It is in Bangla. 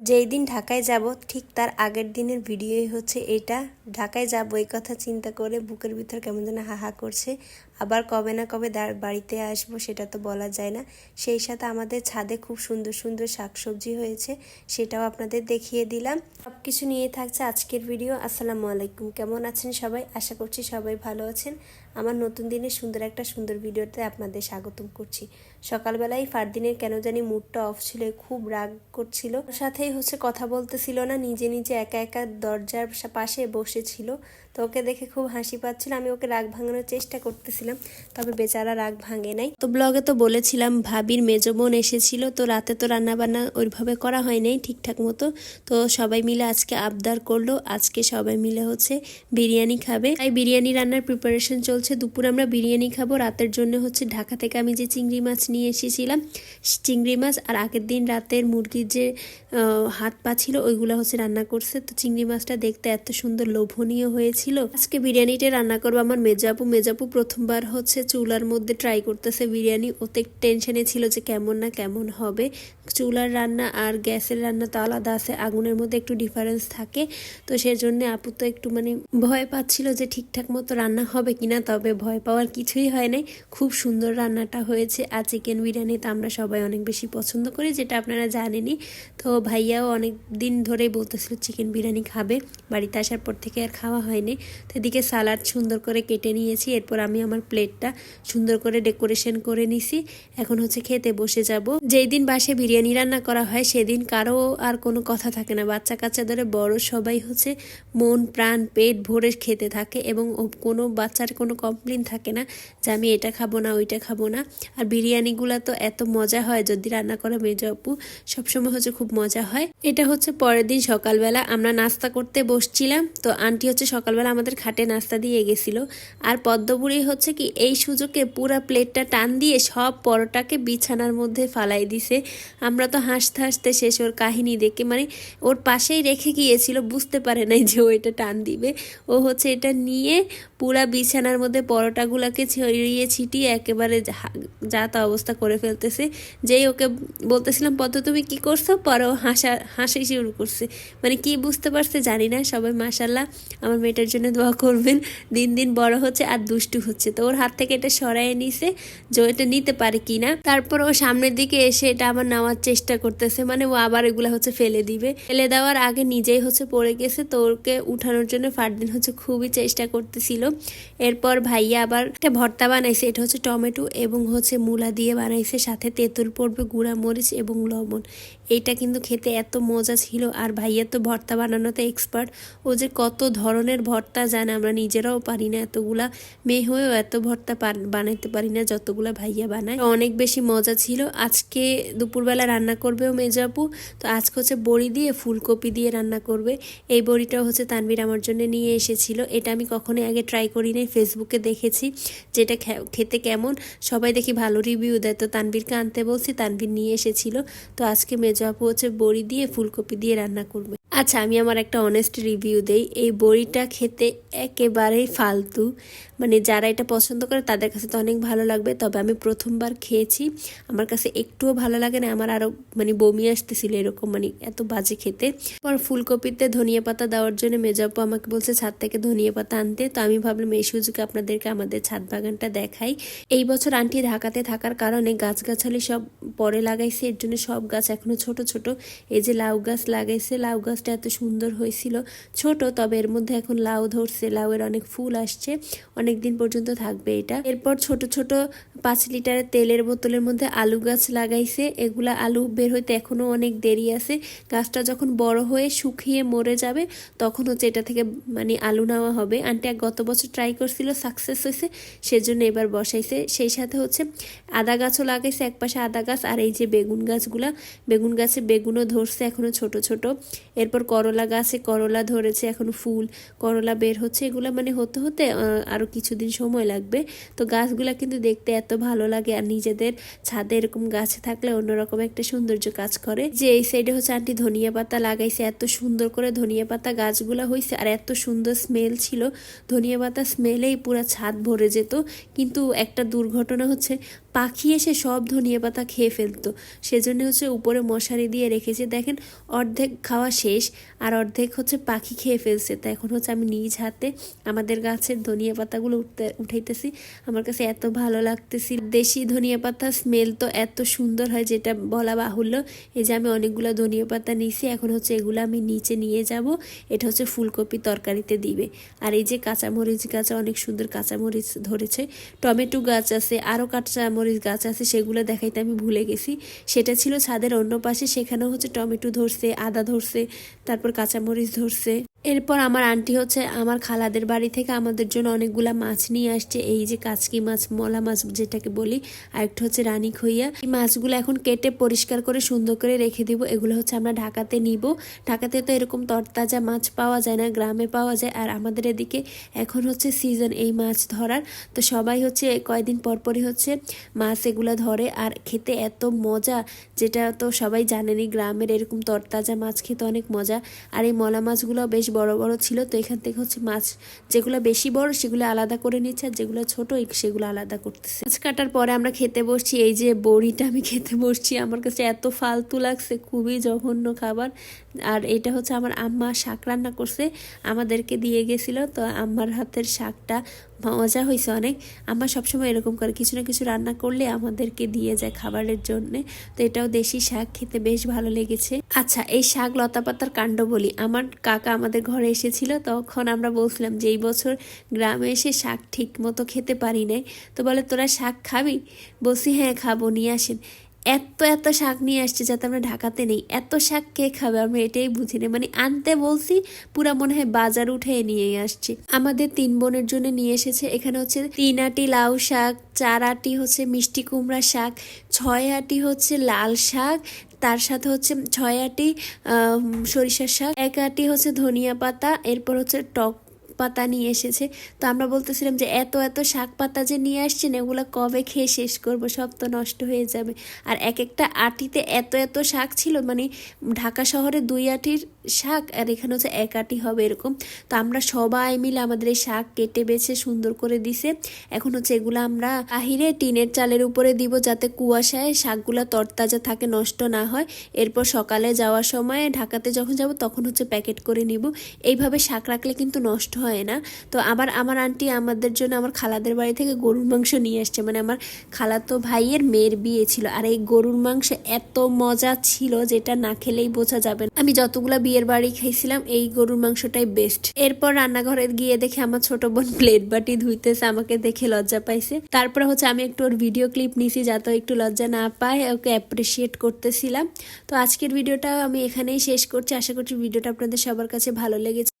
যেই দিন ঢাকায় যাব, ঠিক তার আগের দিনের ভিডিওই হচ্ছে এটা। ঢাকায় যাব এই কথা চিন্তা করে বুকের ভিতর কেমন যেন হাহা করছে। আবার কবে না কবে বাড়িতে আসব সেটা তো বলা যায় না। সেই সাথে আমাদের ছাদে খুব সুন্দর সুন্দর শাকসবজি হয়েছে, সেটাও আপনাদের দেখিয়ে দিলাম। সব কিছু নিয়ে থাকছে আজকের ভিডিও আসসালামু আলাইকুম। কেমন আছেন সবাই? আশা করছি সবাই ভালো আছেন। আমার নতুন দিনের সুন্দর একটা সুন্দর ভিডিওতে আপনাদের স্বাগতম করছি। সকালবেলায় ফারদিনের কেন জানি মুডটা অফ ছিল, খুব রাগ করছিল। সাথেই হচ্ছে কথা বলতেছিল না, নিজে নিজে একা একা দরজার পাশে বসেছিল। তো ওকে দেখে খুব হাসি পাচ্ছিল। আমি ওকে রাগ ভাঙানোর চেষ্টা করতেছিলাম। তবে বেচারা রাগ ভাঙে নাই। তো ব্লগে তো বলেছিলাম, ভাবির মেজো বোন এসেছিল, তো রাতে তো রান্না বান্না ওইভাবে করা হয় নাই ঠিকঠাক মতো। তো সবাই মিলে আজকে আবদার করল, আজকে সবাই মিলে হচ্ছে বিরিয়ানি খাবে। তাই বিরিয়ানি রান্নার প্রিপারেশন চলছে, দুপুরে আমরা বিরিয়ানি খাব। রাতের জন্য হচ্ছে ঢাকা থেকে আমি যে চিংড়ি মাছ নিয়ে এসেছিলাম, চিংড়ি মাছ আর আগের দিন রাতের মুরগির যে হাত পা ছিল, ওইগুলো হচ্ছে রান্না করছে। তো চিংড়ি মাছটা দেখতে এত সুন্দর লোভনীয় হয়েছিল। আজকে বিরিয়ানিটা রান্না করব আমার মেজাপু মেজাপু প্রথমবার হচ্ছে চুলার মধ্যে ট্রাই করতেছে বিরিয়ানি। ওতে টেনশনে ছিল যে কেমন না কেমন হবে। চুলার রান্না আর গ্যাসের রান্না তো আলাদা আছে, আগুনের মধ্যে একটু ডিফারেন্স থাকে। তো সেজন্য আপু তো একটু মানে ভয় পাচ্ছিল যে ঠিকঠাক মতো রান্না হবে কিনা, তবে ভয় পাওয়ার কিছুই হয় নাই। খুব সুন্দর রান্নাটা হয়েছে। আর চিকেন বিরিয়ানি তো আমরা সবাই অনেক বেশি পছন্দ করি, যেটা আপনারা জানেনই। তো ভাইয়াও অনেক দিন ধরেই বলতেছিল চিকেন বিরিয়ানি খাবে। বাড়িতে আসার পর থেকে আর খাওয়া হয়নি। তো এদিকে সালাড সুন্দর করে কেটে নিয়েছি। এরপর আমি আমার প্লেটটা সুন্দর করে ডেকোরেশন করে নিছি। এখন হচ্ছে খেতে বসে যাব। যেই দিন বাসে বিরিয়ানি রান্না করা হয়, সেদিন কারও আর কোনো কথা থাকে না। বাচ্চা কাচ্চা ধরে বড় সবাই হচ্ছে মন, প্রাণ, পেট ভরে খেতে থাকে এবং কোনো বাচ্চার কোনো কমপ্লেন থাকে না যে আমি এটা খাব না, ওইটা খাব না। আর বিরিয়ানিগুলো তো এত মজা হয়, যদি রান্না করে মেজো আপু, সবসময় হচ্ছে খুব মজা হয়। এটা হচ্ছে পরের দিন সকালবেলা। আমরা নাস্তা করতে বসছিলাম, তো আন্টি হচ্ছে সকালবেলা আমাদের খাটে নাস্তা দিয়ে গেছিল। আর পদ্মপুরি হচ্ছে কি, এই সুযোগে পুরা প্লেটটা টান দিয়ে সব পরোটাকে বিছানার মধ্যে ফালাই দিছে। আমরা তো হাসতে হাসতে শেষ ওর কাহিনী দেখে মানে ওর পাশেই রেখে গিয়েছিল, বুঝতে পারে নাই যে ও এটা টান দিবে। ও হচ্ছে এটা নিয়ে পুরা বিছানার মধ্যে পরোটাগুলোকে ছড়িয়ে ছিটিয়ে একেবারে যা- যা তা অবস্থা করে ফেলতেছে। যেই ওকে বলতেছিলাম, পদ্ম, তুমি কি করছ? পরে ও হাসা, হাসি শুরু করছে। মানে কি বুঝতে পারছে জানি না, সবাই মাসাল্লাহ আমার মেয়েটার জন্য দোয়া করবেন। দিন দিন বড় হচ্ছে আর দুষ্টু হচ্ছে তো ওর হাত থেকে এটা সরাই নিছে যে এটা নিতে পারে কিনা। তারপর ও সামনের দিকে এসে এটা আবার নেওয়ার চেষ্টা করতেছে মানে ও আবার এগুলা হচ্ছে ফেলে দিবে। ফেলে দেওয়ার আগে নিজেই হচ্ছে পড়ে গেছে, তো ওকে উঠানোর জন্য ফারদিন হচ্ছে খুবই চেষ্টা করতেছিল। এরপর ভাইয়া আবার একটা ভর্তা বানাইছে, এটা হচ্ছে টমেটো এবং হচ্ছে মূলা দিয়ে বানাইছে, সাথে তেঁতুল পড়বে, গুঁড়া মরিচ এবং লবণ। এইটা কিন্তু খেতে এত মজা ছিল। আর ভাইয়া তো ভর্তা বানানোতে এক্সপার্ট ও যে কত ধরনের ভর্তা জানে, আমরা নিজেরাও পারি না। এতগুলা মেয়ে হয়েও এত ভর্তা বানাইতে পারি না, যতগুলা ভাইয়া বানায়। অনেক বেশি মজা ছিল। আজকে দুপুরবেলা রান্না করবেও মেজাপু তো আজকে হচ্ছে বড়ি দিয়ে ফুলকপি দিয়ে রান্না করবে। এই বড়িটাও হচ্ছে তানভীর আমার জন্য নিয়ে এসেছিল। এটা আমি কখনোই আগে ট্রাই করি নাই ফেসবুকে দেখেছি যেটা খেতে কেমন। সবাই দেখি ভালো রিভিউ দেয়। তো তানভীরকে আনতে বলছি, তানভীর নিয়ে এসেছিল। তো আজকে মেজো আপু হচ্ছে বড়ি দিয়ে, ফুলকপি দিয়ে রান্না করবে। আচ্ছা আমি আমার একটা অনেস্ট রিভিউ দেই। এই বড়িটা খেতে একেবারেই ফালতু। মানে যারা এটা পছন্দ করে, তাদের কাছে তো অনেক ভালো লাগবে। তবে আমি প্রথমবার খেয়েছি। আমার কাছে একটুও ভালো লাগে না। আমার আরও মানে বমি আসতেছিল এরকম মানে এত বাজে খেতে। পর ফুলকপিতে ধনিয়া পাতা দেওয়ার জন্য মেজাপু আমাকে বলছে, ছাদ থেকে ধনিয়া পাতা আনতে। তো আমি ভাবলাম, এই সুযোগে আপনাদেরকে আমাদের ছাদ বাগানটা দেখাই। এই বছর আন্টি ঢাকাতে থাকার কারণে গাছগাছালি সব পরে লাগাইছে। এর জন্য সব গাছ এখনও ছোট ছোট। এই যে লাউ গাছ লাগাইছে, লাউ গাছটা এত সুন্দর হয়েছিল। ছোট, তবে এর মধ্যে এখন লাউ ধরছে, লাউয়ের অনেক ফুল আসছে। অনেক দিন পর্যন্ত থাকবে এটা। এরপর ছোট ছোট পাঁচ লিটারের তেলের বোতলের মধ্যে আলু গাছ লাগাইছে। এগুলা আলু বের হইতে এখনও অনেক দেরি আছে। গাছটা যখন বড় হয়ে শুকিয়ে মরে যাবে, তখন হচ্ছে এটা থেকে মানে আলু নেওয়া হবে। আন্টি গত বছর ট্রাই করছিল সাকসেস হয়েছে, সেজন্য এবার বসাইছে। সেই সাথে হচ্ছে আদা গাছও লাগাইছে এক পাশে আদা গাছ আর এই যে বেগুন গাছগুলা। বেগুন গাছে বেগুনও ধরছে এখনও ছোট ছোট। এরপর করলা গাছে করলা ধরেছে এখনও ফুল। করলা বের হচ্ছে, এগুলো মানে হতে হতে আরও কিছুদিন সময় লাগবে। তো গাছগুলা কিন্তু দেখতে এত ভালো লাগে আর নিজেদের ছাদে এরকম গাছ থাকলে অন্যরকম একটা সৌন্দর্য কাজ করে। যে এই সাইডে হচ্ছে আন্টি ধনিয়া পাতা লাগাইছে, এত সুন্দর করে ধনিয়া পাতা গাছগুলা হয়েছে আর এত সুন্দর স্মেল ছিল। ধনিয়া পাতা স্মেলেই পুরো ছাদ ভরে যেত। কিন্তু একটা দুর্ঘটনা হচ্ছে পাখি এসে সব ধনিয়া পাতা খেয়ে ফেলতো। সেজন্য হচ্ছে উপরে মশারি দিয়ে রেখেছে। দেখেন, অর্ধেক খাওয়া শেষ আর অর্ধেক হচ্ছে পাখি খেয়ে ফেলছে। তো এখন হচ্ছে আমি নিজ হাতে আমাদের গাছের ধনিয়া পাতাগুলো উঠতে, উঠাইতেছি। আমার কাছে এত ভালো লাগতেছি। দেশি ধনিয়া পাতা স্মেল তো এত সুন্দর হয় যেটা বলা বাহুল্য। এই যে আমি অনেকগুলো ধনিয়া পাতা নিছি এখন হচ্ছে এগুলো আমি নিচে নিয়ে যাব। এটা হচ্ছে ফুলকপি তরকারিতে দিবে। আর এই যে কাঁচামরিচ গাছ, অনেক সুন্দর কাঁচামরিচ ধরেছে। টমেটো গাছ আছে আরও কাঁচামরিচ গাছ আছে, সেগুলো দেখাইতে আমি ভুলে গেছি। সেটা ছিল ছাদের অন্য পাশে, সেখানেও হচ্ছে টমেটো ধরছে, আদা ধরছে, তারপর কাঁচামরিচ ধরছে। এরপর আমার আন্টি হচ্ছে আমার খালাদের বাড়ি থেকে আমাদের জন্য অনেকগুলা মাছ নিয়ে আসছে। এই যে কাচকি মাছ, মলা মাছ যেটাকে বলি, আর একটা হচ্ছে রানী খইয়া। এই মাছগুলো এখন কেটে পরিষ্কার করে সুন্দর করে রেখে দিব। এগুলো হচ্ছে আমরা ঢাকাতে নিব। ঢাকাতে তো এরকম তরতাজা মাছ পাওয়া যায় না, গ্রামে পাওয়া যায়। আর আমাদের এদিকে এখন হচ্ছে সিজন এই মাছ ধরার। তো সবাই হচ্ছে কয়দিন পর পরই হচ্ছে মাছ এগুলো ধরে। আর খেতে এত মজা, যেটা তো সবাই জানেনই, গ্রামের এরকম তরতাজা মাছ খেতে অনেক মজা। আর এই মলা মাছগুলো বেশ বড় বড় ছিল, তো এখান থেকে হচ্ছে মাছ যেগুলো বেশি বড় সেগুলো আলাদা করে নিচ্ছে, আর যেগুলো ছোট সেগুলো আলাদা করতেছে। মাছ কাটার পরে আমরা খেতে বসছি, এই যে বড়িটা আমি খেতে বসছি, আমার কাছে এত ফালতু লাগছে, খুবই জঘন্য খাবার। আর এটা হচ্ছে আমার আম্মা শাক রান্না করছে, আমাদেরকে দিয়ে গেছিল, তো আম্মার হাতের শাকটা মজা হয়েছে অনেক। আম্মা সবসময় এরকম করে, কিছু না কিছু রান্না করলে আমাদেরকে দিয়ে যায় খাবারের জন্য। তো এটাও দেশি শাক, খেতে বেশ ভালো লেগেছে। আচ্ছা এই শাক লতা পাতার কাণ্ড বলি। আমার কাকা আমাদের ঘরে এসেছিল, তখন আমরা বলছিলাম যে, এই বছর গ্রামে এসে শাক ঠিক মতো খেতে পারি নাই। তো বলে, তোরা শাক খাবি? বলছি হ্যাঁ খাব, নিয়ে আসেন। এত এত শাক নিয়ে আসছে যাতে আমরা ঢাকাতে নেই। এত শাক কে খাবে? আমরা এটাই বুঝি না। মানে আনতে বলছি, পুরা মনে হয় বাজার উঠে নিয়ে আসছে। আমাদের তিন বোনের জন্য নিয়ে এসেছে, এখানে হচ্ছে তিন আটি লাউ শাক, চার আটি হচ্ছে মিষ্টি কুমড়া শাক, ছয় আটি হচ্ছে লাল শাক, তার সাথে হচ্ছে ছয় আটি সরিষার শাক, এক আটি হচ্ছে ধনিয়া পাতা, এরপর হচ্ছে টক পাতা নিয়ে এসেছে। তো আমরা বলতেছিলাম যে, এত এত শাক পাতা যে নিয়ে আসছেন, এগুলো কবে খেয়ে শেষ করব? সব তো নষ্ট হয়ে যাবে। আর এক একটা আটিতে এত এত শাক ছিল মানে ঢাকা শহরে দুই আটির শাক আর এখানে হচ্ছে এক আটি হবে এরকম। তো আমরা সবাই মিলে আমাদের এই শাক কেটে, বেছে, সুন্দর করে দিছে। এখন হচ্ছে এগুলো আমরা বাহিরে টিনের চালের উপরে দিব যাতে কুয়াশায় শাকগুলো তরতাজা থাকে, নষ্ট না হয়। এরপর সকালে যাওয়ার সময় ঢাকাতে যখন যাব, তখন হচ্ছে প্যাকেট করে নিব। এইভাবে শাক রাখলে কিন্তু নষ্ট হয় না। তো আবার আমার আন্টি আমাদের জন্য আমার খালাদের বাড়ি থেকে গরুর মাংস নিয়ে আসছে মানে আমার খালাতো ভাইয়ের মেয়ের বিয়ে ছিল। আর এই গরুর মাংস এত মজা ছিল যেটা না খেলেই বোঝা যাবে না। আমি যতগুলো বিয়ের বাড়ি খাইছিলাম এই গরুর মাংসটাই বেস্ট এরপর রান্নাঘরে গিয়ে দেখে আমার ছোট বোন প্লেট বাটি ধুইতেছে, আমাকে দেখে লজ্জা পাইছে। তারপরে হচ্ছে আমি একটু ওর ভিডিও ক্লিপ নিছি যাতে একটু লজ্জা না পায়, ওকে অ্যাপ্রিসিয়েট করতেছিলাম। তো আজকের ভিডিওটা আমি এখানেই শেষ করছি। আশা করছি ভিডিওটা আপনাদের সবার কাছে ভালো লেগেছে।